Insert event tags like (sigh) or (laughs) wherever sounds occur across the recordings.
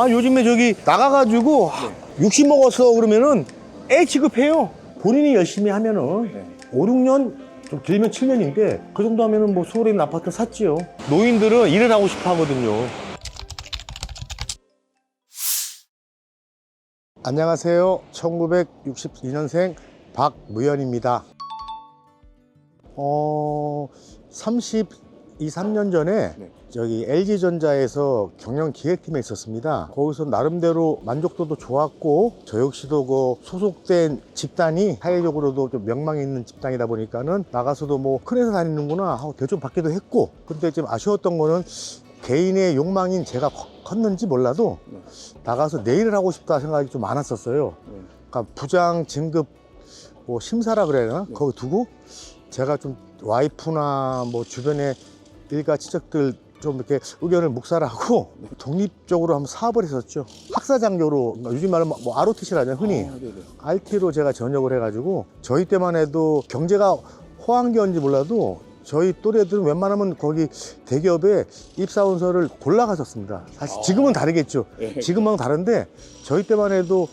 아 요즘에 저기 나가가지고 60 먹었어 그러면은 애 취급해요. 본인이 열심히 하면은 네. 5, 6년 좀 길면 7년인데 그 정도 하면은 뭐 서울에 있는 아파트 샀지요. 노인들은 일을 하고 싶어 하거든요. 안녕하세요. 1962년생 박무현입니다. 어, 32, 3년 전에 네. 저기 LG전자에서 경영 기획팀에 있었습니다. 거기서 나름대로 만족도도 좋았고, 저 역시도 그 소속된 집단이 사회적으로도 좀 명망이 있는 집단이다 보니까는 나가서도 뭐 큰 회사 다니는구나 하고 대충 받기도 했고, 근데 좀 아쉬웠던 거는 개인의 욕망인 제가 커- 컸는지 몰라도 네. 나가서 내 일을 하고 싶다 생각이 좀 많았었어요. 네. 그러니까 부장 진급 뭐 심사라 그래야 되나? 네. 거기 두고 제가 좀 와이프나 뭐 주변의 일가 친척들 좀 이렇게 의견을 묵살하고 네. 독립적으로 한번 사업을 했었죠. 학사장교로 그러니까 요즘 말하면 뭐 ROTC라 하잖아요, 흔히. 아, 네네. RT로 제가 전역을 해가지고 저희 때만 해도 경제가 호황기였는지 몰라도 저희 또래들은 웬만하면 거기 대기업에 입사원서를 골라갔었습니다. 사실 아. 지금은 다르겠죠. 네. 지금은 다른데 저희 때만 해도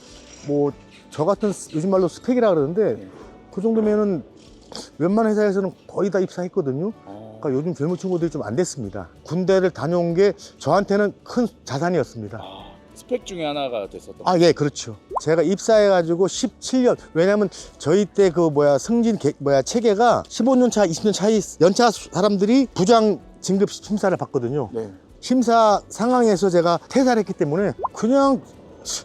뭐 저 같은 스- 요즘 말로 스펙이라 그러는데 네. 그 정도면은 웬만한 회사에서는 거의 다 입사했거든요. 아, 그러니까 요즘 젊은 친구들이 좀 안 됐습니다. 군대를 다녀온 게 저한테는 큰 자산이었습니다. 아, 스펙 중에 하나가 됐었던. 아, 예, 그렇죠. 제가 입사해가지고 17년. 왜냐면 저희 때 그 뭐야 승진 개, 뭐야 체계가 15년 차, 20년 차이 연차 사람들이 부장 진급 심사를 받거든요. 네. 심사 상황에서 제가 퇴사를 했기 때문에 그냥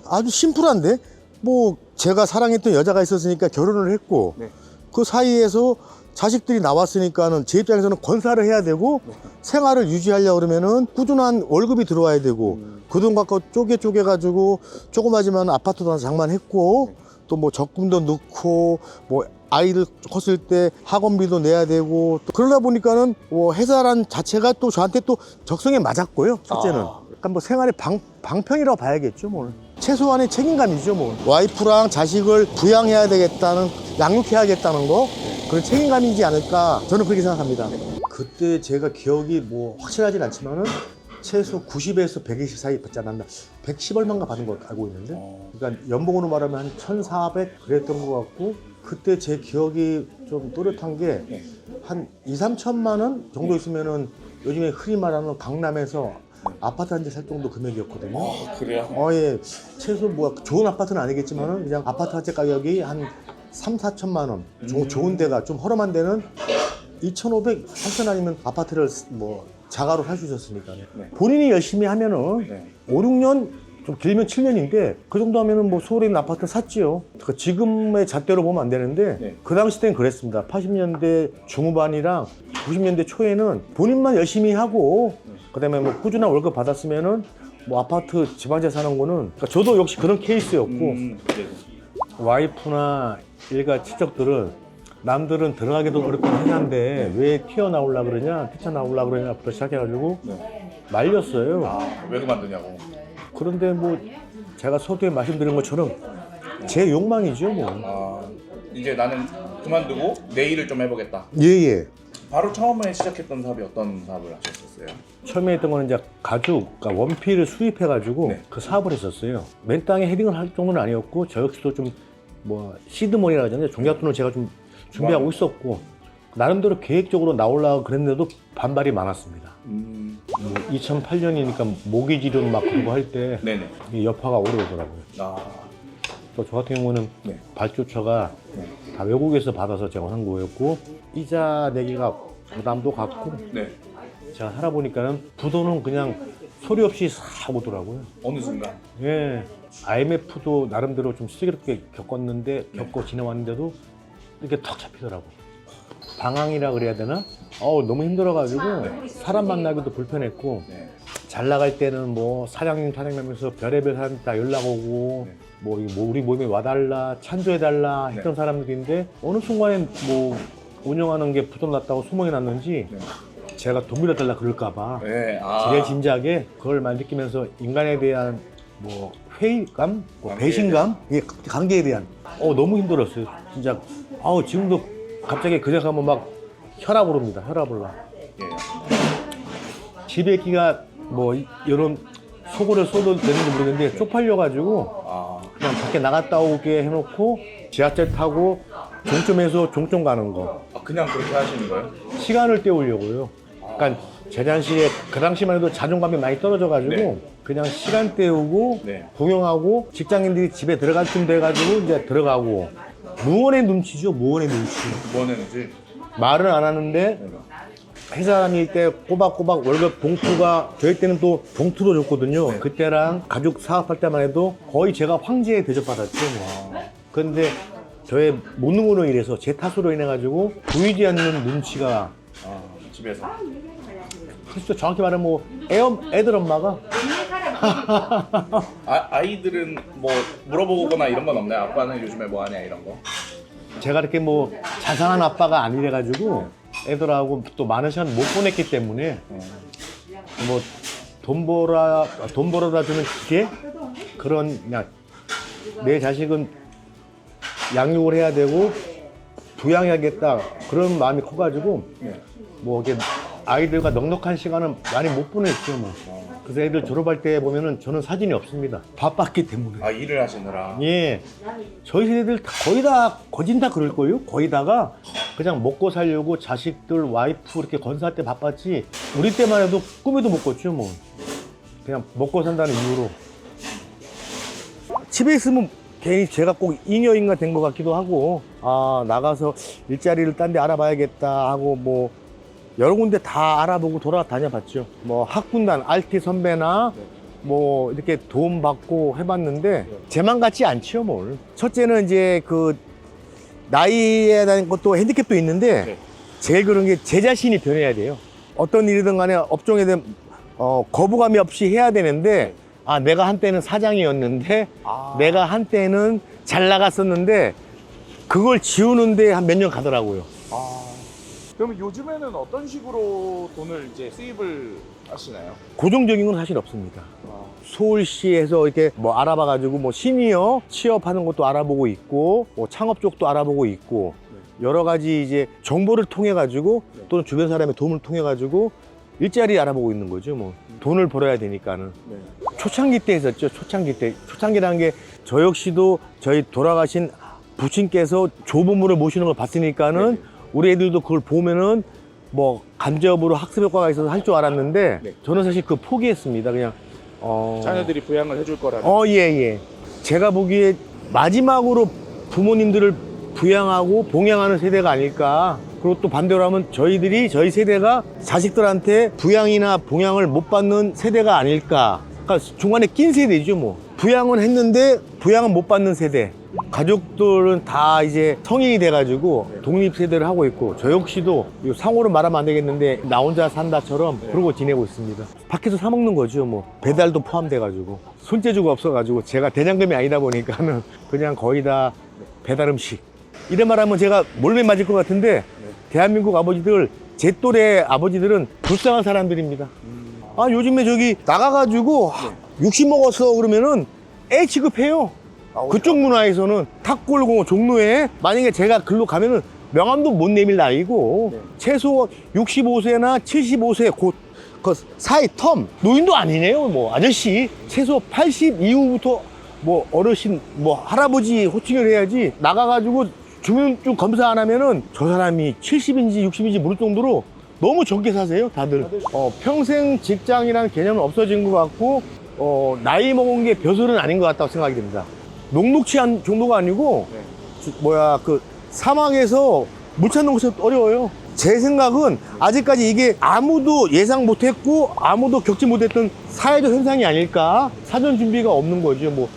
아주 심플한데 뭐 제가 사랑했던 여자가 있었으니까 결혼을 했고 네. 그 사이에서 자식들이 나왔으니까는 제 입장에서는 건사를 해야 되고 네. 생활을 유지하려고 그러면은 꾸준한 월급이 들어와야 되고 음. 그돈 갖고 쪼개 쪼개 가지고 조그마지만 아파트도 하나 장만했고 네. 또뭐 적금도 넣고 뭐 아이들 컸을 때 학원비도 내야 되고 또 그러다 보니까는 뭐 회사란 자체가 또 저한테 또 적성에 맞았고요 첫째는 아. 그러니까 뭐 생활의 방, 방편이라고 봐야겠죠 뭐 최소한의 책임감이죠 뭐 와이프랑 자식을 부양해야 되겠다는 양육해야겠다는 거 그런 책임감이지 않을까 저는 그렇게 생각합니다 그때 제가 기억이 뭐 확실하진 않지만은 최소 90에서 120 사이 받지 않았나 110 얼마인가 받은 거 알고 있는데 어, 그러니까 연봉으로 말하면 한 1,400 그랬던 것 같고 그때 제 기억이 좀 또렷한 게 네. 한 2, 3천만 원 정도 있으면은 요즘에 흔히 말하는 강남에서 아파트 한채살 정도 금액이었거든요. 아, 그래요? 어, 예. 최소 뭐 좋은 아파트는 아니겠지만은 그냥 아파트 한 채 가격이 한 3, 4천만 원. 조- 음. 좋은 데가 좀 허름한 데는 2,500, 3천 아니면 아파트를 뭐 자가로 살 수 있었으니까. 네. 본인이 열심히 하면은 네. 5, 6년 좀 길면 7년인데 그 정도 하면은 뭐 서울에 있는 아파트 샀지요. 그러니까 지금의 잣대로 보면 안 되는데 네. 그 당시 때는 그랬습니다. 80년대 중후반이랑 90년대 초에는 본인만 열심히 하고 네. 그다음에 뭐 꾸준한 월급 받았으면은 뭐 아파트 사는 거는 그러니까 저도 역시 그런 케이스였고 음, 네. 와이프나 일가 친척들은 남들은 들어가기도 어렵던 회사인데 왜 튀어나오려 그러냐 뛰쳐나오려 그러냐부터 시작해가지고 네. 말렸어요. 아, 왜 그만두냐고. 그런데 뭐 제가 서두에 말씀드린 것처럼 제 욕망이죠 뭐. 아, 이제 나는 그만두고 내 일을 좀 해보겠다. 예예. 바로 처음에 시작했던 사업이 어떤 사업을 하셨었어요? 처음에 했던 거는 이제 가죽, 그러니까 원피를 수입해가지고 네. 그 사업을 했었어요. 맨 땅에 헤딩을 할 정도는 아니었고 저 역시도 좀 뭐 시드머니라 하잖아요. 종잣돈을 제가 좀 준비하고. 있었고 나름대로 계획적으로 나오려고 그랬는데도 반발이 많았습니다. 음, 뭐 2008년이니까 모기 지름 막 그런 거할 때 네네. 여파가 오래 오더라고요. 아, 또 저 같은 경우는 네. 발주처가 네. 다 외국에서 받아서 제가 한 거였고 이자 내기가 부담도 갖고 네. 제가 살아보니까는 부도는 그냥 소리 없이 싹 오더라고요. 어느 순간. 예. IMF도 나름대로 좀 슬기롭게 겪었는데 겪고 지나왔는데도 이렇게 턱 잡히더라고. 방황이라 그래야 되나? 어우 너무 힘들어가지고 사람 만나기도 불편했고 네. 잘 나갈 때는 뭐 사장님 사장님하면서 별의별 사람 다 연락 오고 네. 뭐, 이뭐 우리 모임에 와달라 찬조해달라 했던 사람들인데 어느 순간에 뭐 운영하는 게 부도났다고 소문이 났는지 네. 제가 돈 빌려달라 그럴까봐 네. 아. 제 짐작에 그걸 많이 느끼면서 인간에 대한 뭐 회의감, 뭐 배신감, 예, 관계에 대한 어 너무 힘들었어요. 진짜 아우 지금도 갑자기 그 생각하면 막 혈압 오릅니다. 혈압 올라. 예. 집에 있기가 뭐 이- 이런 속으로 쏘도 되는지 모르겠는데 쪽팔려가지고 아, 그냥 밖에 나갔다 오게 해놓고 지하철 타고 종점에서 종점 가는 거 아, 그냥 그렇게 하시는 거예요? 시간을 때우려고요. 그러니까 제 당시에 그 당시만 해도 자존감이 많이 떨어져가지고 네. 그냥 시간 때우고 네. 구경하고 직장인들이 집에 들어갈 쯤 돼가지고 이제 들어가고 무언의 눈치죠 무언의 눈치. 뭐는지 말은 안 하는데 회사 다닐 때 꼬박꼬박 월급 봉투가 저희 때는 또 봉투도 줬거든요. 그때랑 가족 사업할 때만 해도 거의 제가 황제에 대접받았죠. 뭐. 그런데 저의 무능으로 인해서 제 탓으로 인해 가지고 보이지 않는 눈치가 아, 집에서 그렇죠. 정확히 말하면 뭐 애, 애들 엄마가 (laughs) 아, 아이들은 뭐 물어보거나 이런 건 없나요? 아빠는 요즘에 뭐 하냐 이런 거? 제가 이렇게 뭐 자상한 아빠가 아니래 가지고 애들하고 또 많은 시간 못 보냈기 때문에 뭐 돈 벌어 돈 벌어다 주는 기계 그런 그냥 내 자식은 양육을 해야 되고 부양해야겠다 그런 마음이 커가지고 네. 뭐 이게 아이들과 넉넉한 시간은 많이 못 보냈죠 뭐. 그래서 애들 졸업할 때 보면은 저는 사진이 없습니다. 바빴기 때문에. 아 일을 하시느라 예. 저희 세대들 다- 거의 다, 거진 다 그럴걸요? 거의 다가 그냥 먹고 살려고 자식들, 와이프 이렇게 건사할 때 바빴지. 우리 때만 해도 꿈에도 못 꿨죠, 뭐. 그냥 먹고 산다는 이유로. 집에 있으면 괜히 제가 꼭 잉여인가 된것 같기도 하고, 아, 나가서 일자리를 딴 데 알아봐야겠다 하고, 뭐, 여러 군데 다 알아보고 돌아다녀 봤죠. 뭐, 학군단, 알티 선배나, 뭐, 이렇게 도움 받고 해봤는데, 제만 같지 않지요, 뭘. 첫째는 이제 그, 나이에 대한 것도 핸디캡도 있는데, 네. 제일 그런 게 제 자신이 변해야 돼요. 어떤 일이든 간에 업종에 대한 어, 거부감이 없이 해야 되는데, 아, 내가 한때는 사장이었는데, 아. 내가 한때는 잘 나갔었는데, 그걸 지우는데 한 몇 년 가더라고요. 아 그럼 요즘에는 어떤 식으로 돈을 이제 수입을 하시나요? 고정적인 건 사실 없습니다. 아, 서울시에서 이렇게 뭐 알아봐가지고 뭐 시니어 취업하는 것도 알아보고 있고 뭐 창업 쪽도 알아보고 있고 여러 가지 이제 정보를 통해 가지고 네. 또는 주변 사람의 도움을 통해 가지고 일자리 알아보고 있는 거죠 뭐 돈을 벌어야 되니까는 네. 초창기 때 했었죠 초창기 때 초창기라는 게 저 역시도 저희 돌아가신 부친께서 조부모를 모시는 걸 봤으니까는 네. 우리 애들도 그걸 보면은 뭐 간접으로 학습 효과가 있어서 할 줄 알았는데 네. 저는 사실 그 포기했습니다 그냥 어... 자녀들이 부양을 해줄 거라는 어, 예, 예. 제가 보기에 마지막으로 부모님들을 부양하고 봉양하는 세대가 아닐까. 그리고 또 반대로 하면 저희들이, 저희 세대가 자식들한테 부양이나 봉양을 못 받는 세대가 아닐까. 그러니까 중간에 낀 세대죠, 뭐. 부양은 했는데 부양은 못 받는 세대. 가족들은 다 이제 성인이 돼가지고 독립 세대를 하고 있고 저 역시도 상호로 말하면 안 되겠는데 나 혼자 산다처럼 그러고 지내고 있습니다. 밖에서 사 먹는 거죠, 뭐 배달도 포함돼가지고 손재주가 없어가지고 제가 대장금이 아니다 보니까는 (laughs) 그냥 거의 다 배달 음식. 이런 말하면 제가 몰래 맞을 것 같은데 대한민국 아버지들 제 또래 아버지들은 불쌍한 사람들입니다. 아 요즘에 저기 나가가지고 60 먹었어 그러면은 애 취급해요. 그쪽 문화에서는 탁골공 종로에 만약에 제가 글로 가면은 명함도 못 내밀 나이고 네. 최소 65세나 75세 곧 그 사이 텀 노인도 아니네요 뭐 아저씨 최소 80 이후부터 뭐 어르신 뭐 할아버지 호칭을 해야지 나가가지고 주민증 검사 안 하면은 저 사람이 70인지 60인지 모를 정도로 너무 적게 사세요 다들 어, 평생 직장이라는 개념은 없어진 것 같고 어, 나이 먹은 게 벼슬은 아닌 것 같다고 생각이 됩니다 녹록치 않은 정도가 아니고 네. 주- 뭐야 그 사막에서 물 찾는 것이 어려워요. 제 생각은 아직까지 이게 아무도 예상 못 했고 아무도 겪지 못했던 사회적 현상이 아닐까 사전 준비가 없는 거죠. 뭐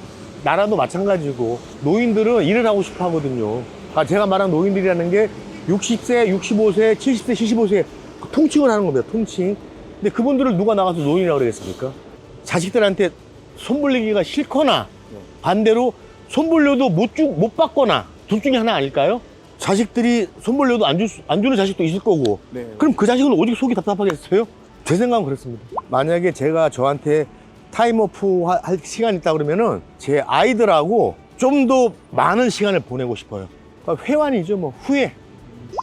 나라도 마찬가지고 노인들은 일을 하고 싶어 하거든요. 아, 제가 말한 노인들이라는 게 60세, 65세, 70세, 75세 그 통칭을 하는 겁니다. 통칭. 근데 그분들을 누가 나가서 노인이라고 그러겠습니까? 자식들한테 손 벌리기가 싫거나 반대로 손 벌려도 못, 주, 못 받거나 둘 중에 하나 아닐까요? 자식들이 손 벌려도 안, 줄 수- 안 주는 자식도 있을 거고 네. 그럼 그 자식은 오직 속이 답답하겠어요? 제 생각은 그렇습니다. 만약에 제가 저한테 타임오프 하- 할 시간이 있다 그러면은 제 아이들하고 좀 더 많은 시간을 보내고 싶어요. 그러니까 회환이죠, 뭐 후회.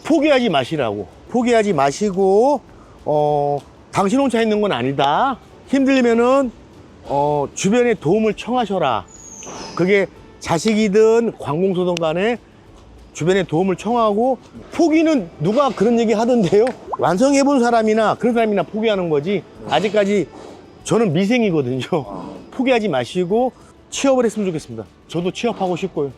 포기하지 마시라고. 포기하지 마시고 어 당신 혼자 있는 건 아니다. 힘들면은 어, 주변에 도움을 청하셔라. 그게 자식이든 관공서든 간에 주변에 도움을 청하고 포기는 누가 그런 얘기 하던데요? 완성해 본 사람이나 그런 사람이나 포기하는 거지. 아직까지 저는 미생이거든요. 포기하지 마시고 취업을 했으면 좋겠습니다. 저도 취업하고 싶고요.